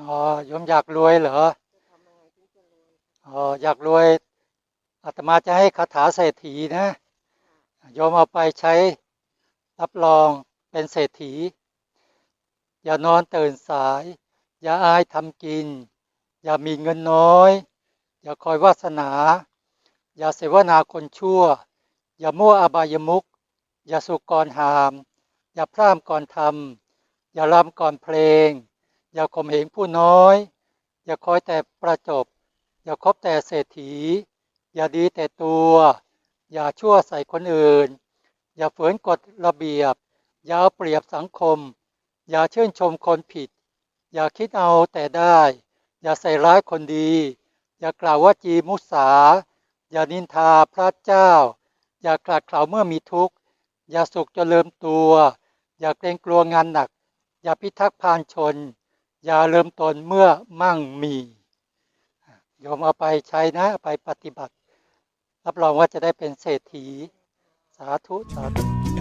อ๋อยมอยากรวยเหรออ๋ออยากรวยอาตมาจะให้คาถาเศรษฐีนะโยมเอาไปใช้รับรองเป็นเศรษฐี อย่านอนตื่นสาย อย่าอายทำกิน อย่ามีเงินน้อย อย่าคอยวาสนา อย่าเสวนาคนชั่ว อย่ามั่วอบายมุก อย่าสุกก่อนหาม อย่าพร่ำก่อนทำอย่ารำก่อนเพลง อย่าข่มเหงผู้น้อย อย่าคอยแต่ประจบ อย่าคบแต่เศรษฐี อย่าดีแต่ตัว อย่าชั่วใส่คนอื่น อย่าฝืนกฎระเบียบ อย่าเปรียบสังคม อย่าชื่นชมคนผิด อย่าคิดเอาแต่ได้ อย่าใส่ร้ายคนดี อย่ากล่าวว่าจีมุสา อย่านินทาพระเจ้า อย่ากลัดเกล่าวเมื่อมีทุกข์ อย่าสุขจนเลิมตัว อย่าเกรงกลัวงานหนัก อย่าพิทักษ์พานชน ยาเริ่มตนเมื่อมั่งมีโยมเอาไปใช้นะไปปฏิบัติ รับรองว่าจะได้เป็นเศรษฐี สาธุสาธุ